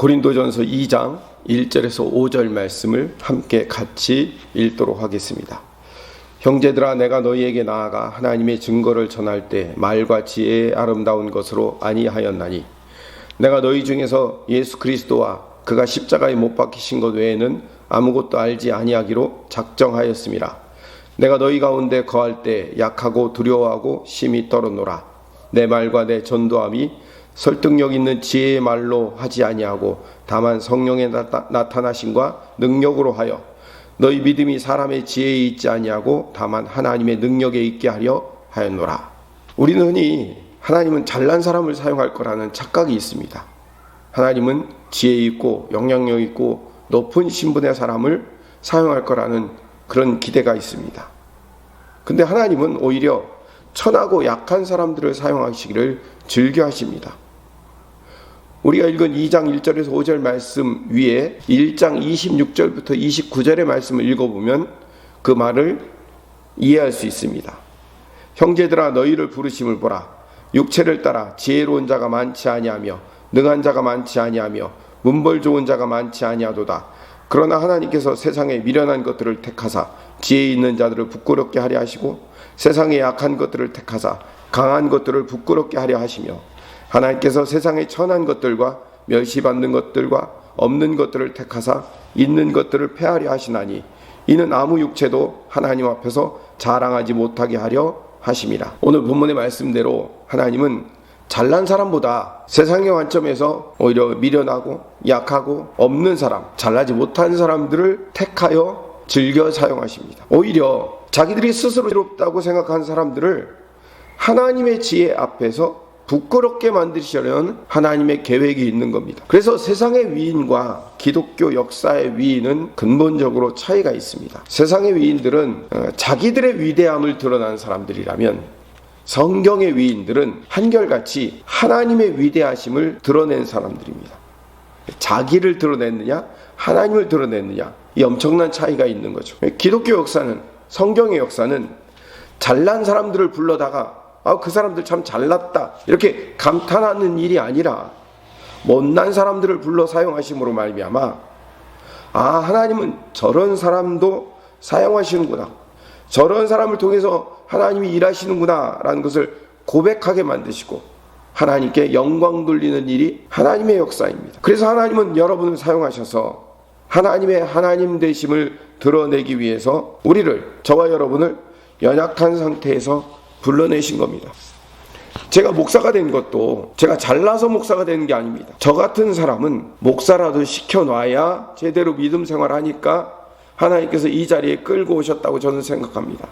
고린도전서 2장 1절에서 5절 말씀을 함께 같이 읽도록 하겠습니다. 형제들아 내가 너희에게 나아가 하나님의 증거를 전할 때 말과 지혜의 아름다운 것으로 아니하였나니 내가 너희 중에서 예수 그리스도와 그가 십자가에 못 박히신 것 외에는 아무것도 알지 아니하기로 작정하였습니다. 내가 너희 가운데 거할 때 약하고 두려워하고 심히 떨었노라. 내 말과 내 전도함이 설득력 있는 지혜의 말로 하지 아니하고 다만 성령의 나타, 나타나심과 능력으로 하여 너희 믿음이 사람의 지혜에 있지 아니하고 다만 하나님의 능력에 있게 하려 하였노라. 우리는 흔히 하나님은 잘난 사람을 사용할 거라는 착각이 있습니다. 하나님은 지혜 있고 영향력 있고 높은 신분의 사람을 사용할 거라는 그런 기대가 있습니다. 근데 하나님은 오히려 천하고 약한 사람들을 사용하시기를 즐겨 하십니다. 우리가 읽은 2장 1절에서 5절 말씀 위에 1장 26절부터 29절의 말씀을 읽어보면 그 말을 이해할 수 있습니다. 형제들아 너희를 부르심을 보라 육체를 따라 지혜로운 자가 많지 아니하며 능한 자가 많지 아니하며 문벌 좋은 자가 많지 아니하도다 그러나 하나님께서 세상에 미련한 것들을 택하사 지혜 있는 자들을 부끄럽게 하려 하시고 세상에 약한 것들을 택하사 강한 것들을 부끄럽게 하려 하시며 하나님께서 세상의 천한 것들과 멸시받는 것들과 없는 것들을 택하사 있는 것들을 폐하려 하시나니 이는 아무 육체도 하나님 앞에서 자랑하지 못하게 하려 하심이라. 오늘 본문의 말씀대로 하나님은 잘난 사람보다 세상의 관점에서 오히려 미련하고 약하고 없는 사람, 잘나지 못한 사람들을 택하여 즐겨 사용하십니다. 오히려 자기들이 스스로 이롭다고 생각한 사람들을 하나님의 지혜 앞에서 부끄럽게 만드시려는 하나님의 계획이 있는 겁니다. 그래서 세상의 위인과 기독교 역사의 위인은 근본적으로 차이가 있습니다. 세상의 위인들은 어, 자기들의 위대함을 드러난 사람들이라면 성경의 위인들은 한결같이 하나님의 위대하심을 드러낸 사람들입니다. 자기를 드러냈느냐, 하나님을 드러냈느냐, 이 엄청난 차이가 있는 거죠. 기독교 역사는, 성경의 역사는 잘난 사람들을 불러다가 아, 그 사람들 참 잘났다. 이렇게 감탄하는 일이 아니라 못난 사람들을 불러 사용하심으로 말미암아 아, 하나님은 저런 사람도 사용하시는구나. 저런 사람을 통해서 하나님이 일하시는구나라는 것을 고백하게 만드시고 하나님께 영광 돌리는 일이 하나님의 역사입니다. 그래서 하나님은 여러분을 사용하셔서 하나님의 하나님 되심을 드러내기 위해서 우리를 저와 여러분을 연약한 상태에서 불러내신 겁니다. 제가 목사가 된 것도 제가 잘나서 목사가 되는 게 아닙니다. 저 같은 사람은 목사라도 시켜놔야 제대로 믿음 생활 하니까 하나님께서 이 자리에 끌고 오셨다고 저는 생각합니다.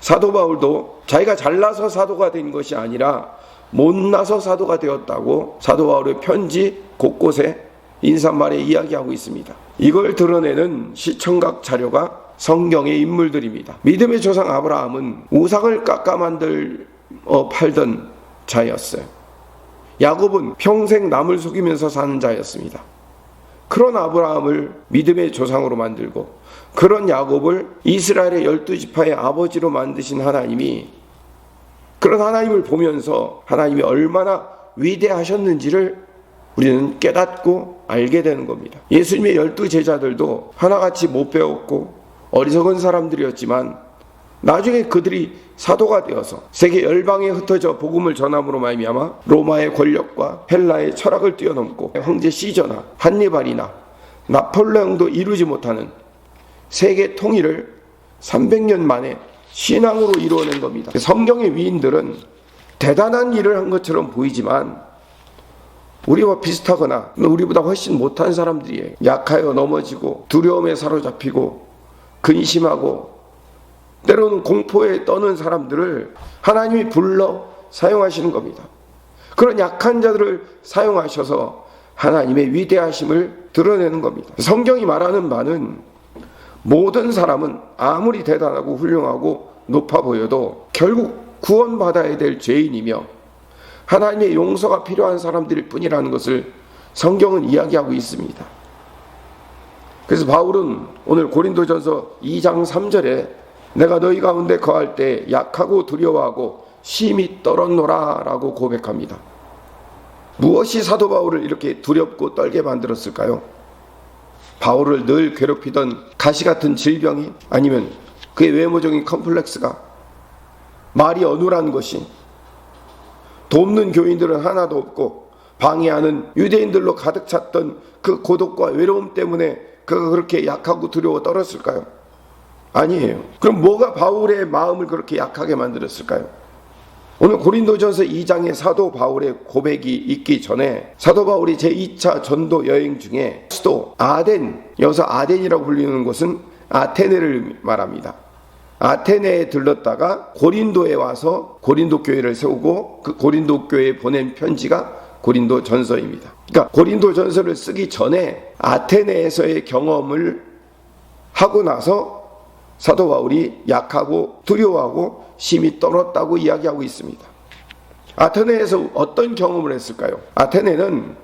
사도 바울도 자기가 잘나서 사도가 된 것이 아니라 못나서 사도가 되었다고 사도 바울의 편지 곳곳에 인사말에 이야기하고 있습니다. 이걸 드러내는 시청각 자료가 성경의 인물들입니다. 믿음의 조상 아브라함은 우상을 깎아 만들 어, 팔던 자였어요. 야곱은 평생 남을 속이면서 사는 자였습니다. 그런 아브라함을 믿음의 조상으로 만들고 그런 야곱을 이스라엘의 열두 지파의 아버지로 만드신 하나님이 그런 하나님을 보면서 하나님이 얼마나 위대하셨는지를 우리는 깨닫고 알게 되는 겁니다. 예수님의 열두 제자들도 하나같이 못 배웠고 어리석은 사람들이었지만 나중에 그들이 사도가 되어서 세계 열방에 흩어져 복음을 전함으로 말미암아 로마의 권력과 헬라의 철학을 뛰어넘고 황제 시저나 한니발이나 나폴레옹도 이루지 못하는 세계 통일을 300년 만에 신앙으로 이루어낸 겁니다. 성경의 위인들은 대단한 일을 한 것처럼 보이지만 우리와 비슷하거나 우리보다 훨씬 못한 사람들이에요. 약하여 넘어지고 두려움에 사로잡히고 근심하고 때로는 공포에 떠는 사람들을 하나님이 불러 사용하시는 겁니다. 그런 약한 자들을 사용하셔서 하나님의 위대하심을 드러내는 겁니다. 성경이 말하는 바는 모든 사람은 아무리 대단하고 훌륭하고 높아 보여도 결국 구원받아야 될 죄인이며 하나님의 용서가 필요한 사람들일 뿐이라는 것을 성경은 이야기하고 있습니다. 그래서 바울은 오늘 고린도전서 2장 3절에 내가 너희 가운데 거할 때 약하고 두려워하고 심히 떨었노라라고 고백합니다. 무엇이 사도 바울을 이렇게 두렵고 떨게 만들었을까요? 바울을 늘 괴롭히던 가시 같은 질병이 아니면 그의 외모적인 컴플렉스가 말이 어눌한 것이 돕는 교인들은 하나도 없고 방해하는 유대인들로 가득 찼던 그 고독과 외로움 때문에 그가 그렇게 약하고 두려워 떨었을까요? 아니에요. 그럼 뭐가 바울의 마음을 그렇게 약하게 만들었을까요? 오늘 고린도전서 2장의 사도 바울의 고백이 있기 전에 사도 바울이 제2차 전도 여행 중에 수도 아덴, 여기서 아덴이라고 불리는 곳은 아테네를 말합니다. 아테네에 들렀다가 고린도에 와서 고린도 교회를 세우고 그 고린도 교회에 보낸 편지가 고린도 전서입니다. 그러니까 고린도 전서를 쓰기 전에 아테네에서의 경험을 하고 나서 사도 바울이 약하고 두려워하고 심히 떨었다고 이야기하고 있습니다. 아테네에서 어떤 경험을 했을까요? 아테네는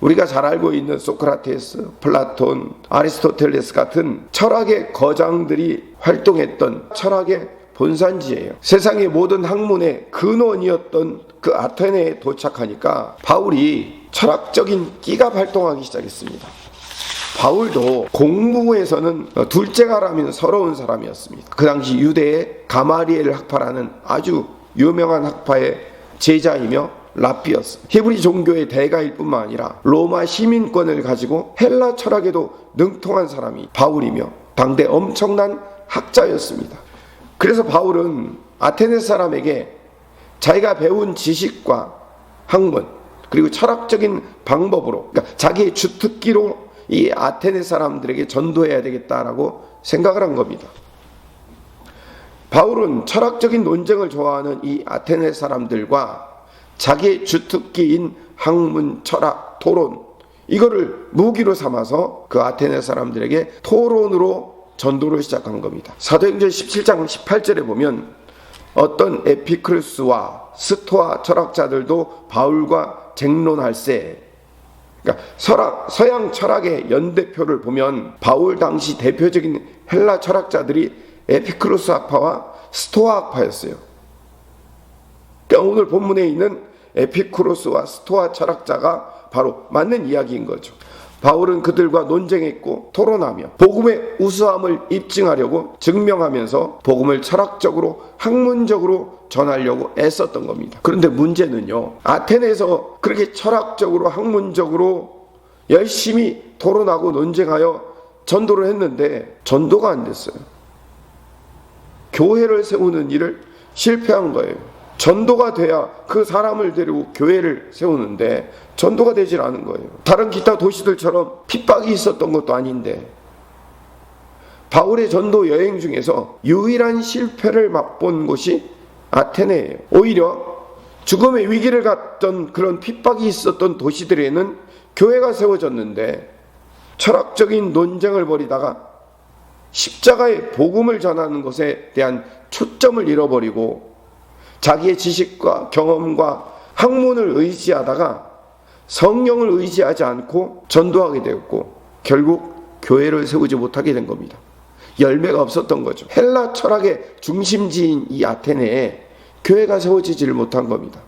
우리가 잘 알고 있는 소크라테스, 플라톤, 아리스토텔레스 같은 철학의 거장들이 활동했던 철학의 본산지예요. 세상의 모든 학문의 근원이었던 그 아테네에 도착하니까 바울이 철학적인 끼가 발동하기 시작했습니다. 바울도 공부에서는 둘째가라면 서러운 사람이었습니다. 그 당시 유대의 가마리엘 학파라는 아주 유명한 학파의 제자이며 라피였습니다. 히브리 종교의 대가일 뿐만 아니라 로마 시민권을 가지고 헬라 철학에도 능통한 사람이 바울이며 당대 엄청난 학자였습니다. 그래서 바울은 아테네 사람에게 자기가 배운 지식과 학문 그리고 철학적인 방법으로 그러니까 자기의 주특기로 이 아테네 사람들에게 전도해야 되겠다라고 생각을 한 겁니다. 바울은 철학적인 논쟁을 좋아하는 이 아테네 사람들과 자기의 주특기인 학문, 철학, 토론 이거를 무기로 삼아서 그 아테네 사람들에게 토론으로 전도를 시작한 겁니다. 사도행전 17장 18절에 보면 어떤 에피크루스와 스토아 철학자들도 바울과 쟁론할세 그러니까 서락, 서양 철학의 연대표를 보면 바울 당시 대표적인 헬라 철학자들이 에피크로스 학파와 스토아 학파였어요. 그러니까 오늘 본문에 있는 에피크로스와 스토아 철학자가 바로 맞는 이야기인 거죠. 바울은 그들과 논쟁했고 토론하며 복음의 우수함을 입증하려고 증명하면서 복음을 철학적으로 학문적으로 전하려고 애썼던 겁니다. 그런데 문제는요. 아테네에서 그렇게 철학적으로 학문적으로 열심히 토론하고 논쟁하여 전도를 했는데 전도가 안 됐어요. 교회를 세우는 일을 실패한 거예요. 전도가 돼야 그 사람을 데리고 교회를 세우는데 전도가 되질 않은 거예요. 다른 기타 도시들처럼 핍박이 있었던 것도 아닌데 바울의 전도 여행 중에서 유일한 실패를 맛본 곳이 아테네예요. 오히려 죽음의 위기를 갔던 그런 핍박이 있었던 도시들에는 교회가 세워졌는데 철학적인 논쟁을 벌이다가 십자가의 복음을 전하는 것에 대한 초점을 잃어버리고 자기의 지식과 경험과 학문을 의지하다가 성령을 의지하지 않고 전도하게 되었고 결국 교회를 세우지 못하게 된 겁니다. 열매가 없었던 거죠. 헬라 철학의 중심지인 이 아테네에 교회가 세워지지를 못한 겁니다.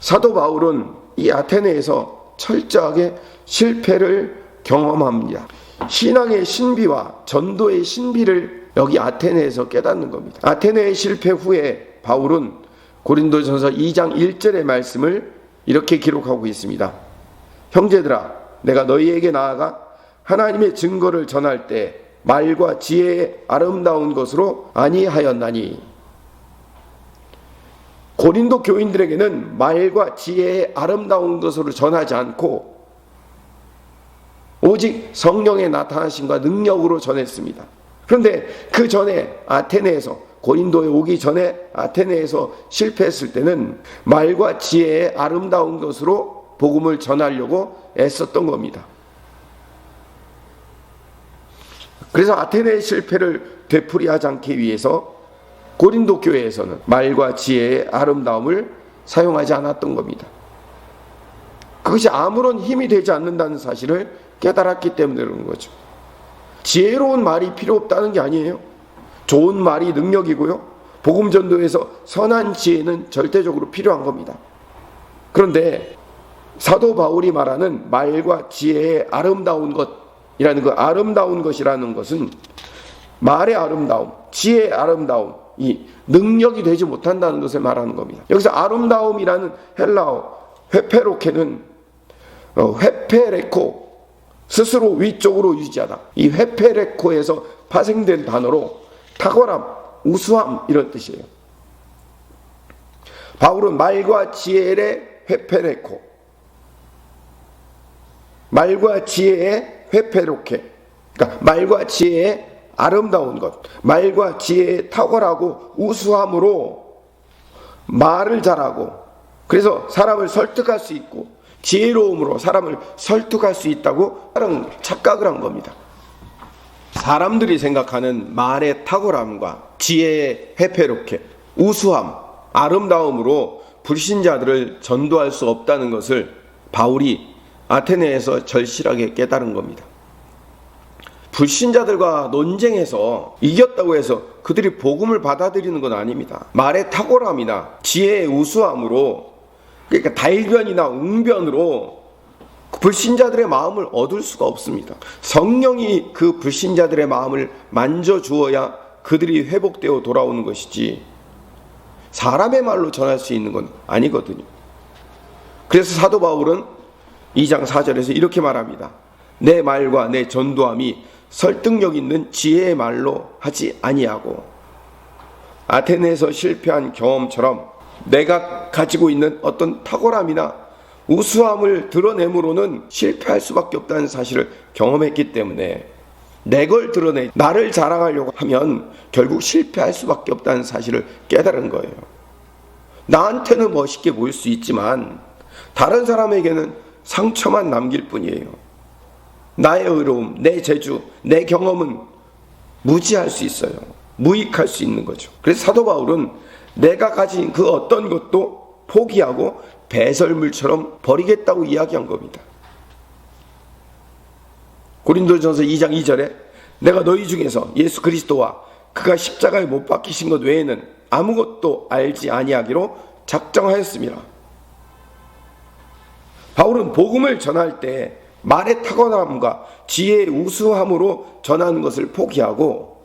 사도 바울은 이 아테네에서 철저하게 실패를 경험합니다. 신앙의 신비와 전도의 신비를 여기 아테네에서 깨닫는 겁니다. 아테네의 실패 후에 바울은 고린도전서 2장 1절의 말씀을 이렇게 기록하고 있습니다. 형제들아, 내가 너희에게 나아가 하나님의 증거를 전할 때 말과 지혜의 아름다운 것으로 아니하였나니 고린도 교인들에게는 말과 지혜의 아름다운 것으로 전하지 않고 오직 성령의 나타나심과 능력으로 전했습니다. 그런데 그 전에 아테네에서 고린도에 오기 전에 아테네에서 실패했을 때는 말과 지혜의 아름다운 것으로 복음을 전하려고 애썼던 겁니다. 그래서 아테네의 실패를 되풀이하지 않기 위해서 고린도 교회에서는 말과 지혜의 아름다움을 사용하지 않았던 겁니다. 그것이 아무런 힘이 되지 않는다는 사실을 깨달았기 때문에 그런 거죠. 지혜로운 말이 필요 없다는 게 아니에요. 좋은 말이 능력이고요. 복음 전도에서 선한 지혜는 절대적으로 필요한 겁니다. 그런데 사도 바울이 말하는 말과 지혜의 아름다운 것이라는 그 아름다운 것이라는 것은 말의 아름다움, 지혜의 아름다움, 이 능력이 되지 못한다는 것을 말하는 겁니다. 여기서 아름다움이라는 헬라어 회페로케는 어, 회페레코 스스로 위쪽으로 유지하다. 이 회페레코에서 파생된 단어로 탁월함, 우수함 이런 뜻이에요. 바울은 말과 지혜의 회페레코, 말과 지혜의 회페로케, 그러니까 말과 지혜의 아름다운 것, 말과 지혜의 탁월하고 우수함으로 말을 잘하고, 그래서 사람을 설득할 수 있고, 지혜로움으로 사람을 설득할 수 있다고 다른 착각을 한 겁니다. 사람들이 생각하는 말의 탁월함과 지혜의 회페롭게 우수함, 아름다움으로 불신자들을 전도할 수 없다는 것을 바울이 아테네에서 절실하게 깨달은 겁니다. 불신자들과 논쟁해서 이겼다고 해서 그들이 복음을 받아들이는 건 아닙니다. 말의 탁월함이나 지혜의 우수함으로 그러니까 달변이나 웅변으로 불신자들의 마음을 얻을 수가 없습니다. 성령이 그 불신자들의 마음을 만져 주어야 그들이 회복되어 돌아오는 것이지 사람의 말로 전할 수 있는 건 아니거든요. 그래서 사도 바울은 2장 4절에서 이렇게 말합니다. 내 말과 내 전도함이 설득력 있는 지혜의 말로 하지 아니하고 아테네에서 실패한 경험처럼 내가 가지고 있는 어떤 탁월함이나 우수함을 드러내므로는 실패할 수밖에 없다는 사실을 경험했기 때문에 내 걸 드러내 나를 자랑하려고 하면 결국 실패할 수밖에 없다는 사실을 깨달은 거예요. 나한테는 멋있게 보일 수 있지만 다른 사람에게는 상처만 남길 뿐이에요. 나의 의로움, 내 재주, 내 경험은 무지할 수 있어요. 무익할 수 있는 거죠. 그래서 사도 바울은 내가 가진 그 어떤 것도 포기하고 배설물처럼 버리겠다고 이야기한 겁니다. 고린도전서 2장 2절에 내가 너희 중에서 예수 그리스도와 그가 십자가에 못 박히신 것 외에는 아무것도 알지 아니하기로 작정하였습니다. 바울은 복음을 전할 때 말의 탁월함과 지혜의 우수함으로 전하는 것을 포기하고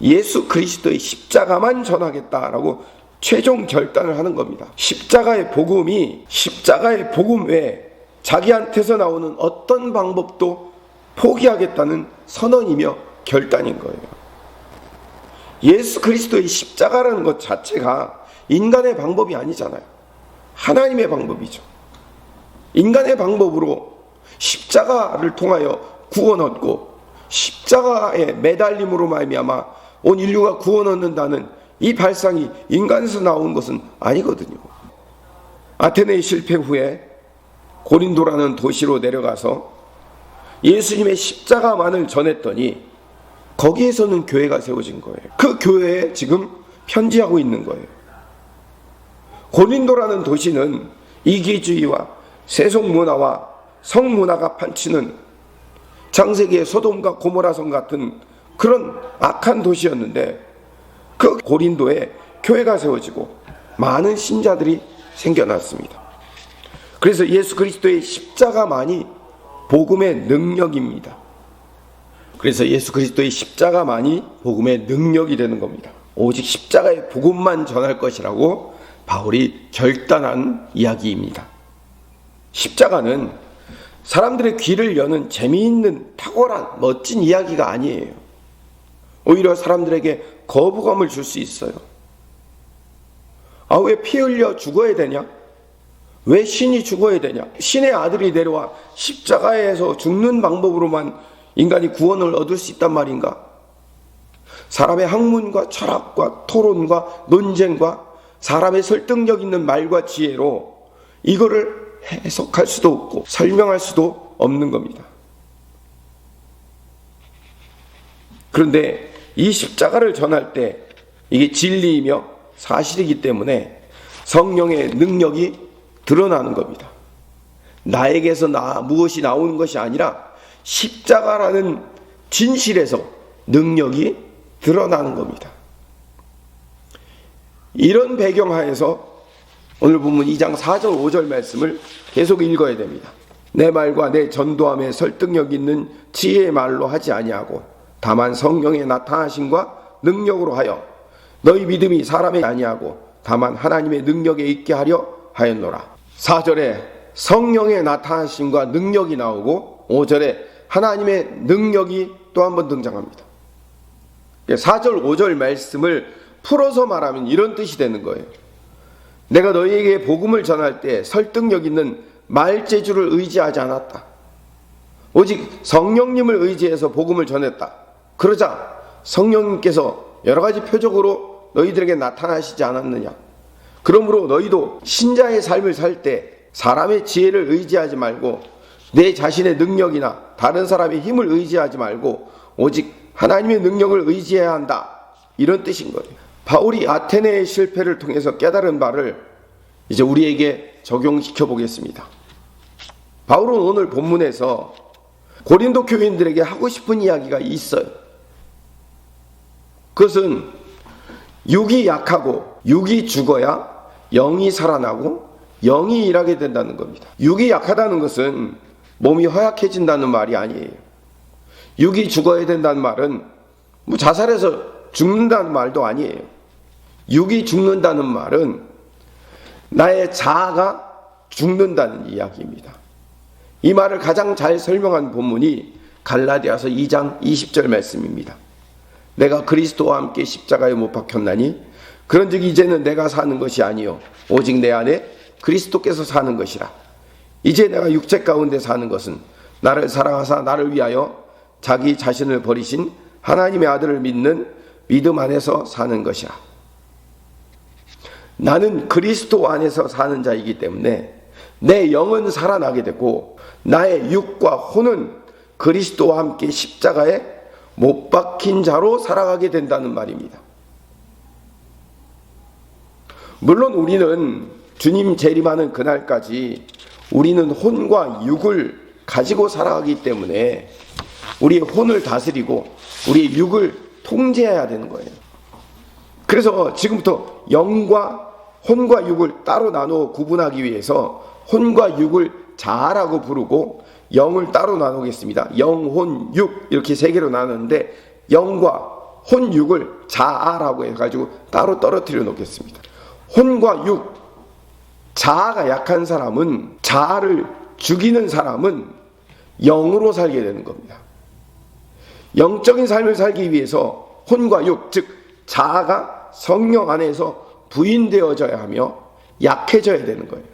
예수 그리스도의 십자가만 전하겠다라고 최종 결단을 하는 겁니다. 십자가의 복음이 십자가의 복음 외에 자기한테서 나오는 어떤 방법도 포기하겠다는 선언이며 결단인 거예요. 예수 그리스도의 십자가라는 것 자체가 인간의 방법이 아니잖아요. 하나님의 방법이죠. 인간의 방법으로 십자가를 통하여 구원 얻고 십자가의 매달림으로 말미암아 온 인류가 구원 얻는다는 이 발상이 인간에서 나온 것은 아니거든요. 아테네의 실패 후에 고린도라는 도시로 내려가서 예수님의 십자가만을 전했더니 거기에서는 교회가 세워진 거예요. 그 교회에 지금 편지하고 있는 거예요. 고린도라는 도시는 이기주의와 세속 문화와 성 문화가 판치는 창세기의 소돔과 고모라성 같은 그런 악한 도시였는데 그 고린도에 교회가 세워지고 많은 신자들이 생겨났습니다. 그래서 예수 그리스도의 십자가만이 복음의 능력입니다. 그래서 예수 그리스도의 십자가만이 복음의 능력이 되는 겁니다. 오직 십자가의 복음만 전할 것이라고 바울이 결단한 이야기입니다. 십자가는 사람들의 귀를 여는 재미있는 탁월한 멋진 이야기가 아니에요. 오히려 사람들에게 거부감을 줄 수 있어요. 아, 왜 피 흘려 죽어야 되냐? 왜 신이 죽어야 되냐? 신의 아들이 내려와 십자가에서 죽는 방법으로만 인간이 구원을 얻을 수 있단 말인가? 사람의 학문과 철학과 토론과 논쟁과 사람의 설득력 있는 말과 지혜로 이거를 해석할 수도 없고 설명할 수도 없는 겁니다. 그런데 이 십자가를 전할 때 이게 진리이며 사실이기 때문에 성령의 능력이 드러나는 겁니다. 나에게서 나 무엇이 나오는 것이 아니라 십자가라는 진실에서 능력이 드러나는 겁니다. 이런 배경 하에서 오늘 본문 2장 4절 5절 말씀을 계속 읽어야 됩니다. 내 말과 내 전도함에 설득력 있는 지혜의 말로 하지 아니하고 다만 성령의 나타나심과 능력으로 하여 너희 믿음이 사람의 아니하고 다만 하나님의 능력에 있게 하려 하였노라. 4절에 성령의 나타나심과 능력이 나오고 5절에 하나님의 능력이 또 한 번 등장합니다. 4절 5절 말씀을 풀어서 말하면 이런 뜻이 되는 거예요. 내가 너희에게 복음을 전할 때 설득력 있는 말재주를 의지하지 않았다. 오직 성령님을 의지해서 복음을 전했다. 그러자 성령님께서 여러 가지 표적으로 너희들에게 나타나시지 않았느냐. 그러므로 너희도 신자의 삶을 살 때 사람의 지혜를 의지하지 말고 내 자신의 능력이나 다른 사람의 힘을 의지하지 말고 오직 하나님의 능력을 의지해야 한다. 이런 뜻인 거예요. 바울이 아테네의 실패를 통해서 깨달은 바를 이제 우리에게 적용시켜 보겠습니다. 바울은 오늘 본문에서 고린도 교인들에게 하고 싶은 이야기가 있어요. 그것은 육이 약하고 육이 죽어야 영이 살아나고 영이 일하게 된다는 겁니다. 육이 약하다는 것은 몸이 허약해진다는 말이 아니에요. 육이 죽어야 된다는 말은 뭐 자살해서 죽는다는 말도 아니에요. 육이 죽는다는 말은 나의 자아가 죽는다는 이야기입니다. 이 말을 가장 잘 설명한 본문이 갈라디아서 2장 20절 말씀입니다. 내가 그리스도와 함께 십자가에 못 박혔나니 그런즉 이제는 내가 사는 것이 아니요 오직 내 안에 그리스도께서 사는 것이라. 이제 내가 육체 가운데 사는 것은 나를 사랑하사 나를 위하여 자기 자신을 버리신 하나님의 아들을 믿는 믿음 안에서 사는 것이라. 나는 그리스도 안에서 사는 자이기 때문에 내 영은 살아나게 되고 나의 육과 혼은 그리스도와 함께 십자가에 못 박힌 자로 살아가게 된다는 말입니다. 물론 우리는 주님 재림하는 그날까지 우리는 혼과 육을 가지고 살아가기 때문에 우리의 혼을 다스리고 우리의 육을 통제해야 되는 거예요. 그래서 지금부터 영과 혼과 육을 따로 나누어 구분하기 위해서 혼과 육을 자아라고 부르고 영을 따로 나누겠습니다. 영, 혼, 육 이렇게 세 개로 나누는데 영과 혼, 육을 자아라고 해가지고 따로 떨어뜨려 놓겠습니다. 혼과 육, 자아가 약한 사람은 자아를 죽이는 사람은 영으로 살게 되는 겁니다. 영적인 삶을 살기 위해서 혼과 육, 즉 자아가 성령 안에서 부인되어져야 하며 약해져야 되는 거예요.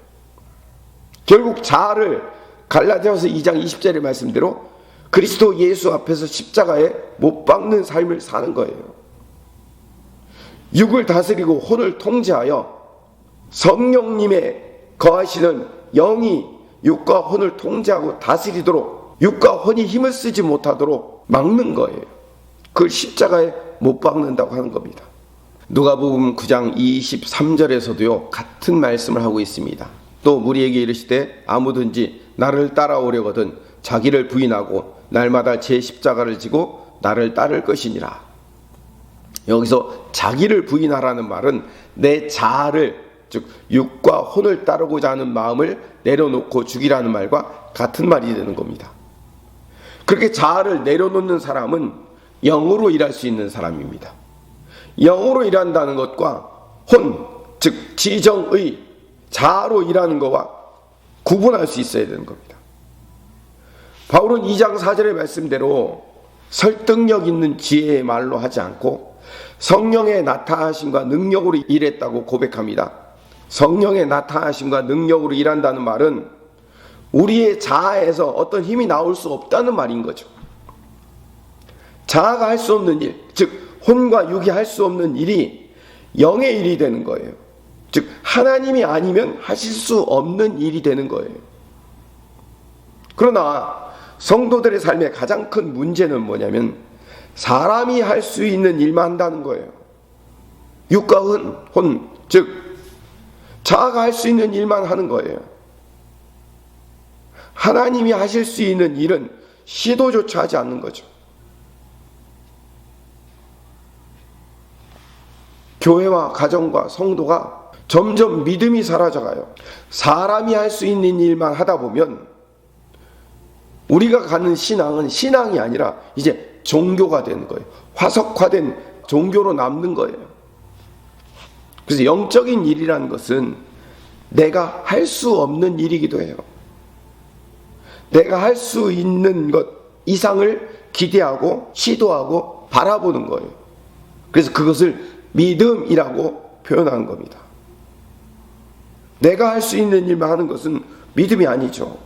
결국 자아를 갈라디아서 2장 20절의 말씀대로 그리스도 예수 앞에서 십자가에 못 박는 삶을 사는 거예요. 육을 다스리고 혼을 통제하여 성령님의 거하시는 영이 육과 혼을 통제하고 다스리도록 육과 혼이 힘을 쓰지 못하도록 막는 거예요. 그걸 십자가에 못 박는다고 하는 겁니다. 누가복음 9장 23절에서도요 같은 말씀을 하고 있습니다. 또 우리에게 이르시되 아무든지 나를 따라오려거든 자기를 부인하고 날마다 제 십자가를 지고 나를 따를 것이니라. 여기서 자기를 부인하라는 말은 내 자아를 즉 육과 혼을 따르고자 하는 마음을 내려놓고 죽이라는 말과 같은 말이 되는 겁니다. 그렇게 자아를 내려놓는 사람은 영으로 일할 수 있는 사람입니다. 영으로 일한다는 것과 혼, 즉 지정의 자아로 일하는 것과 구분할 수 있어야 되는 겁니다. 바울은 2장 4절의 말씀대로 설득력 있는 지혜의 말로 하지 않고 성령의 나타나심과 능력으로 일했다고 고백합니다. 성령의 나타나심과 능력으로 일한다는 말은 우리의 자아에서 어떤 힘이 나올 수 없다는 말인 거죠. 자아가 할 수 없는 일, 즉 혼과 육이 할 수 없는 일이 영의 일이 되는 거예요. 즉 하나님이 아니면 하실 수 없는 일이 되는 거예요. 그러나 성도들의 삶의 가장 큰 문제는 뭐냐면 사람이 할 수 있는 일만 한다는 거예요. 육과 혼, 혼, 즉 자아가 할 수 있는 일만 하는 거예요. 하나님이 하실 수 있는 일은 시도조차 하지 않는 거죠. 교회와 가정과 성도가 점점 믿음이 사라져가요. 사람이 할 수 있는 일만 하다 보면 우리가 가는 신앙은 신앙이 아니라 이제 종교가 되는 거예요. 화석화된 종교로 남는 거예요. 그래서 영적인 일이라는 것은 내가 할 수 없는 일이기도 해요. 내가 할 수 있는 것 이상을 기대하고 시도하고 바라보는 거예요. 그래서 그것을 믿음이라고 표현하는 겁니다. 내가 할 수 있는 일만 하는 것은 믿음이 아니죠.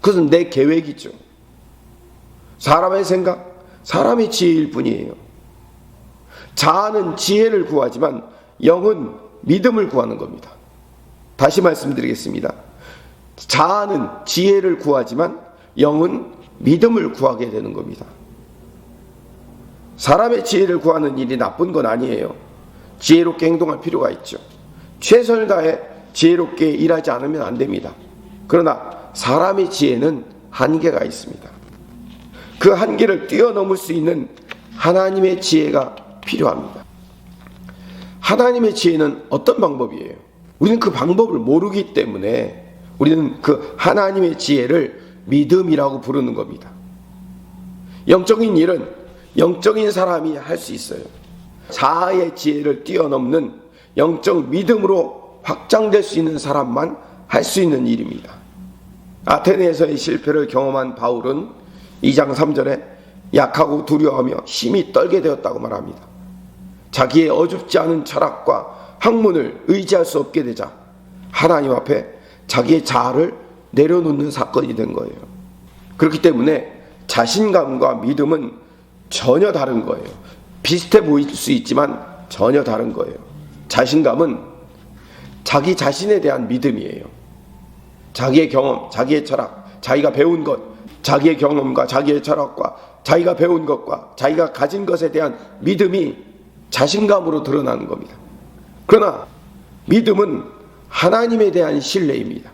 그것은 내 계획이죠. 사람의 생각, 사람의 지혜일 뿐이에요. 자아는 지혜를 구하지만 영은 믿음을 구하는 겁니다. 다시 말씀드리겠습니다. 자아는 지혜를 구하지만 영은 믿음을 구하게 되는 겁니다. 사람의 지혜를 구하는 일이 나쁜 건 아니에요. 지혜롭게 행동할 필요가 있죠. 최선을 다해 지혜롭게 일하지 않으면 안 됩니다. 그러나 사람의 지혜는 한계가 있습니다. 그 한계를 뛰어넘을 수 있는 하나님의 지혜가 필요합니다. 하나님의 지혜는 어떤 방법이에요? 우리는 그 방법을 모르기 때문에 우리는 그 하나님의 지혜를 믿음이라고 부르는 겁니다. 영적인 일은 영적인 사람이 할 수 있어요. 자아의 지혜를 뛰어넘는 영적 믿음으로 확장될 수 있는 사람만 할 수 있는 일입니다. 아테네에서의 실패를 경험한 바울은 2장 3절에 약하고 두려워하며 심히 떨게 되었다고 말합니다. 자기의 어줍지 않은 철학과 학문을 의지할 수 없게 되자 하나님 앞에 자기의 자아를 내려놓는 사건이 된 거예요. 그렇기 때문에 자신감과 믿음은 전혀 다른 거예요. 비슷해 보일 수 있지만 전혀 다른 거예요. 자신감은 자기 자신에 대한 믿음이에요. 자기의 경험, 자기의 철학, 자기가 배운 것, 자기의 경험과 자기의 철학과 자기가 배운 것과 자기가 가진 것에 대한 믿음이 자신감으로 드러나는 겁니다. 그러나 믿음은 하나님에 대한 신뢰입니다.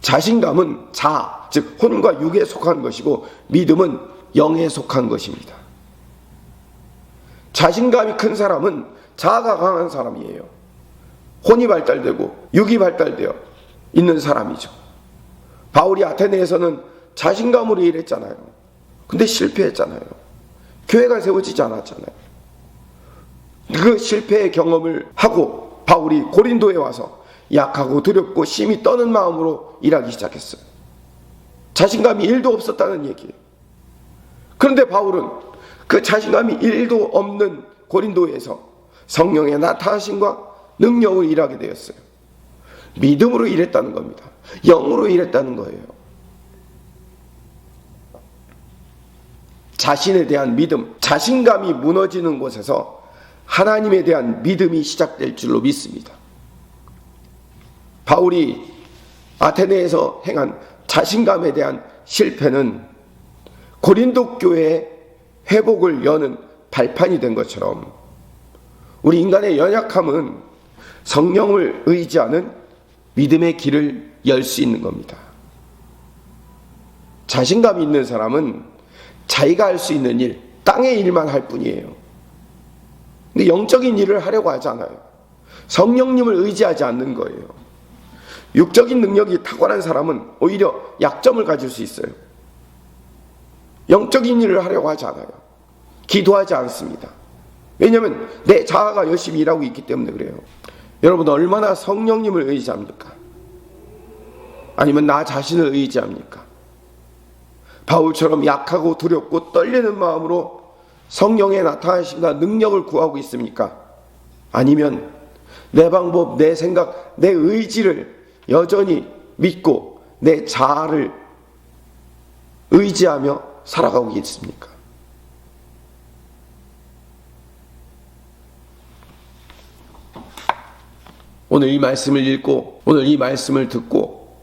자신감은 자, 즉 혼과 육에 속한 것이고 믿음은 영에 속한 것입니다. 자신감이 큰 사람은 자아가 강한 사람이에요. 혼이 발달되고 육이 발달되어 있는 사람이죠. 바울이 아테네에서는 자신감으로 일했잖아요. 근데 실패했잖아요. 교회가 세워지지 않았잖아요. 그 실패의 경험을 하고 바울이 고린도에 와서 약하고 두렵고 심히 떠는 마음으로 일하기 시작했어요. 자신감이 1도 없었다는 얘기예요. 그런데 바울은 그 자신감이 1도 없는 고린도에서 성령의 나타나심과 능력을 일하게 되었어요. 믿음으로 일했다는 겁니다. 영으로 일했다는 거예요. 자신에 대한 믿음, 자신감이 무너지는 곳에서 하나님에 대한 믿음이 시작될 줄로 믿습니다. 바울이 아테네에서 행한 자신감에 대한 실패는 고린도 교회의 회복을 여는 발판이 된 것처럼 우리 인간의 연약함은 성령을 의지하는 믿음의 길을 열 수 있는 겁니다. 자신감 있는 사람은 자기가 할 수 있는 일, 땅의 일만 할 뿐이에요. 근데 영적인 일을 하려고 하지 않아요. 성령님을 의지하지 않는 거예요. 육적인 능력이 탁월한 사람은 오히려 약점을 가질 수 있어요. 영적인 일을 하려고 하지 않아요. 기도하지 않습니다. 왜냐하면 내 자아가 열심히 일하고 있기 때문에 그래요. 여러분 얼마나 성령님을 의지합니까? 아니면 나 자신을 의지합니까? 바울처럼 약하고 두렵고 떨리는 마음으로 성령의 나타나심과 능력을 구하고 있습니까? 아니면 내 방법, 내 생각, 내 의지를 여전히 믿고 내 자아를 의지하며 살아가고 있습니까? 오늘 이 말씀을 읽고 오늘 이 말씀을 듣고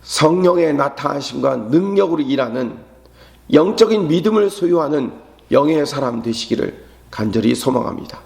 성령의 나타나심과 능력으로 일하는 영적인 믿음을 소유하는 영의 사람 되시기를 간절히 소망합니다.